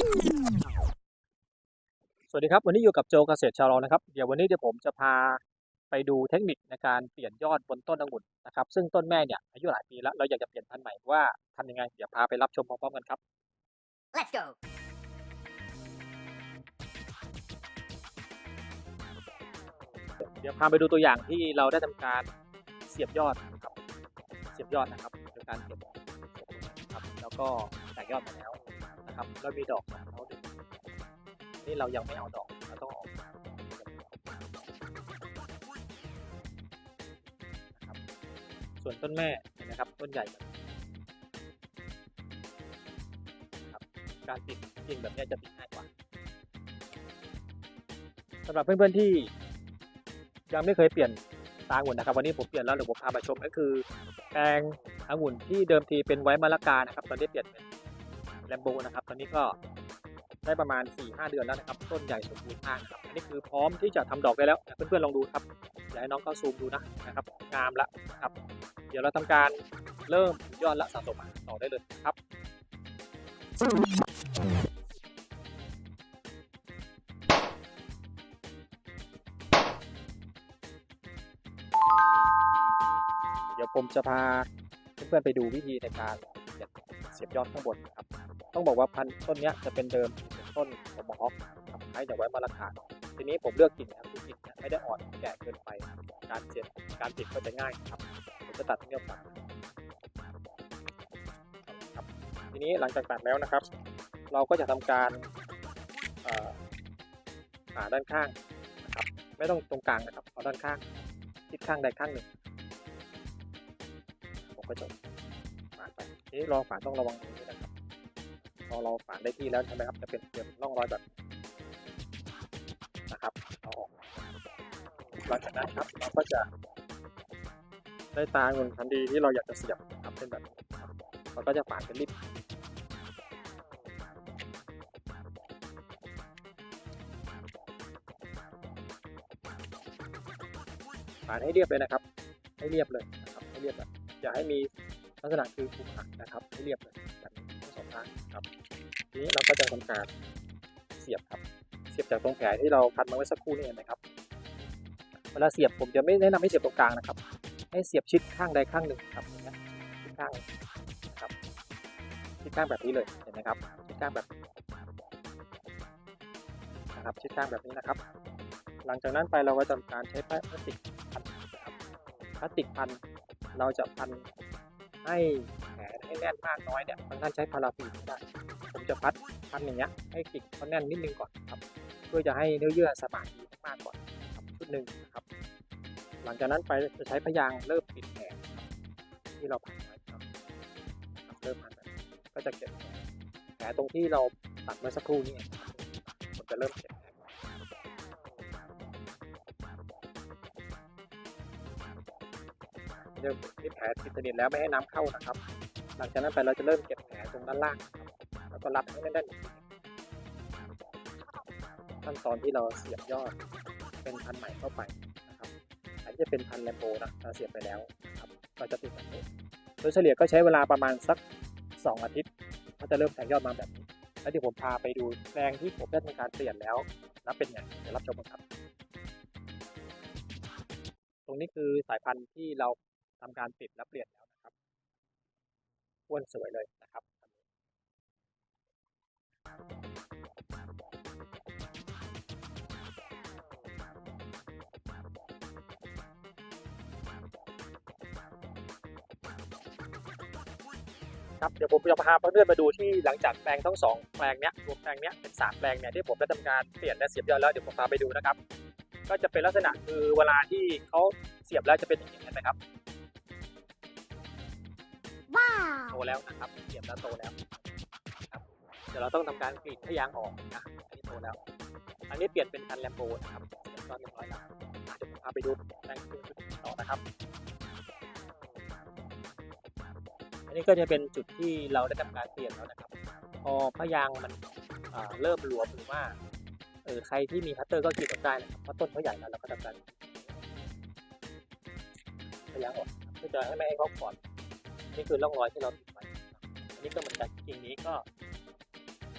สวัสดีครับวันนี้อยู่กับโจเกษตรชาวเรานะครับเดี๋ยววันนี้เดี๋ยวผมจะพาไปดูเทคนิคในการเปลี่ยนยอดบนต้นองุ่นนะครับ ซึ่งต้นแม่เนี่ยอายุหลายปีแล้วเราอยากจะเปลี่ยนพันธุ์ใหม่ว่าทำยังไง เดี๋ยวพาไปรับชมพร้อมๆกันครับ Let's go. เดี๋ยวพาไปดูตัวอย่างที่เราได้ทำการเสียบยอดนะครับ เสียบยอดนะครับโดยการเก็บครับแล้วก็แตกยอดมาแล้ว นะครับแล้วมีดอกของเขาด้วนี่เรายังไม่เอาดอกเราต้องเอานะครับส่วนต้นแม่นะครับต้นใหญ่แบบครับการติดกิ่งแบบนี้จะติดง่ายกว่าสำหรับเพื่อนๆที่ยังไม่เคยเปลี่ยนตาองุ่นนะครับ วันนี้ผมเปลี่ยนแล้วเดี๋ยวผมพามาชมก็คือแปลงองุ่นที่เดิมทีเป็นไว้มะละกานะครับตอนนี้เปลี่ยนเป็น แลมโบนะครับตอนนี้ก็ได้ประมาณ 4-5 เดือนแล้วนะครับ ต้นใหญ่สมบูรณ์มากครับอันนี้คือพร้อมที่จะทำดอกได้แล้วเพื่อนๆลองดูครับอยากให้น้องเข้าซูมดูนะนะครับงามละนะครับ เดี๋ยวเราทำการเริ่มยอดและสะสมต่อได้เลยครับเดี๋ยวผมจะพาเพื่อนๆไปดูวิธีในการเสียบเสียบยอดข้างบนนะครับ ต้องบอกว่าพันธุ์ต้นนี้จะเป็นเดิมเป็นต้นโอมฮอคครับคล้จากไว้มาราคาทีนี้ผมเลือกกิ่งนะครับกิ่งเนี่ยไม่ได้อ่อนแก่เกินไปการเสียบการติดก็จะง่ายครับผมจะตัดตรงนี้ออกมาครับทีนี้หลังจากตัดแล้วนะครับ เราก็จะทำการหาด้านข้างนะครับไม่ต้องตรงกลางนะครับเอาด้านข้างทิศข้างใดข้างหนึ่งผมก็จะฝานไปทีนี้รองฝานต้องระวังตรงนี้นะครับ พอเราฝานได้ที่แล้วใช่ไหมครับ จะเป็นเป็นร่องรอยแบบนะครับเอาออกหลังจากนั้นครับเราก็จะได้ตาเงินทันทีที่เราอยากจะเสียบนะครับเป็นแบบเราก็จะฝานเป็นริบฝานให้เรียบเลยนะครับ ให้เรียบเลยนะครับให้เรียบแบบอย่าให้มีลักษณะคือขรุขระนะครับให้เรียบเลยแบบนี้างครับทีนี้เราก็จะทำการเสียบครับ เสียบจากตรงแผลที่เราพันมาไว้สักครู่นี่นะครับ เวลาเสียบผมจะไม่แนะนำให้เสียบตรงกลางนะครับ ให้เสียบชิดข้างใดข้างหนึ่งครับอย่างเงี้ยชิดข้างนะครับชิดข้างแบบนี้เลยเห็นไหมครับชิดข้างแบบนะครับชิดข้างแบบนี้นะครับ หลังจากนั้นไปเราก็จะทำการใช้พลาสติกพันครับพลาสติกพันเราจะพันให้ ให้แน่นมากน้อยเนี่ยบางท่านใช้พาราฟีนก็ได้ผมจะพัดพันอย่างเงี้ยให้กิ่งเขาแน่นนิดนึงก่อนครับ เพื่อจะให้เนื้อเยื่อสมานดีมากก่อนครับชุดหนึ่งนะครับ หลังจากนั้นไปจะใช้พยางเริ่มปิดแผลที่เราพันไว้ครับเริ่มพันก็จะเก็บแผลตรงที่เราตัดเมื่อสักครู่นี้เองครับผมจะเริ่มเก็บแผลเริ่มที่แผลติดสนิทแล้วไม่ให้น้ำเข้านะครับ หลังจากนั้นไปเราจะเริ่มเก็บแผลตรงด้านล่างครับแล้วก็รัดให้แน่นๆขั้นตอนที่เราเสียบยอดเป็นพันใหม่เข้าไปนะครับ อันนี้จะเป็นพันแลมโบนะเราเสียบไปแล้วนะครับก็จะติดแบบนี้โดยเฉลี่ยก็ใช้เวลาประมาณสัก 2 อาทิตย์ก็จะเริ่มแทงยอดมาแบบนี้ แล้วที่ผมพาไปดูแปลงที่ผมได้ทำการเปลี่ยนแล้วแล้วเป็นไงเดี๋ยวรับชมกันครับ ตรงนี้คือสายพันธุ์ที่เราทำการติดและเปลี่ยนแล้วนะครับ อ้วนสวยเลยนะครับครับเดี๋ยวผมจะพาเพื่อนๆมาดูที่หลังจากแปลงทั้งสองแปลงเนี้ยรวมแปลงเนี้ยเป็นสามแปลงเนี่ยที่ผมได้ทำการเปลี่ยนและเสียบยอดแล้วเดี๋ยวผมพาไปดูนะครับ ก็จะเป็นลักษณะคือเวลาที่เขาเสียบแล้วจะเป็นอย่างนี้นไหมครับ โต Wow. แล้วนะครับเสียบแล้วโตแล้วครับเดี๋ยวเราต้องทำการกรีดพยางออกนะอันนี้โตแล้ว อันนี้เปลี่ยนเป็นคันแลมโบนะครับเสียบตอนหนึ่งร้อยล้านอะเดี๋ยวผมพาไปดูแปลงจุดต่อนะครับ อันนี้ก็จะเป็นจุดที่เราได้ทำการเปลี่ยนแล้วนะครับ พอพยางมันอ่าเริ่มหลวมหรือว่าเออใครที่มีคัตเตอร์ก็กรีดออกได้นะครับเพราะต้นเขาใหญ่แล้วเราก็ทำการพยางออก เพื่อจะให้ไม่ให้เขาขอด นี่คือร่องรอยที่เราติดไว้อันนี้ก็เหมือนกันกิ่งนี้ก็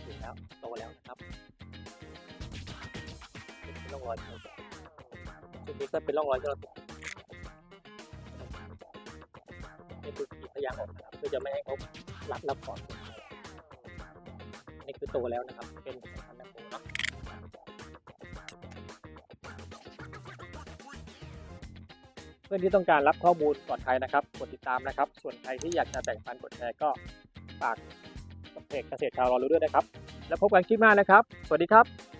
ถึงแล้วโตแล้วนะครับร่องรอยที่เราแกะจุดนี้ก็เป็นร่องรอยที่เราแกะนี่คือขีดพยางออกนะครับเพื่อจะไม่ให้เขารัดแล้วก่อนนี่คือโตแล้วนะครับ เป็นพันธุ์น้ำปูเนาะ พื่อนที่ต้องการรับข้อมูลปลอดภัยนะครับ กดติดตามนะครับ ส่วนใครที่อยากจะแบ่งปันกดแชร์ก็ฝากเพจเกษตรชาวรอรู้ด้วยนะครับ แล้วพบกันคลิปหน้านะครับ สวัสดีครับ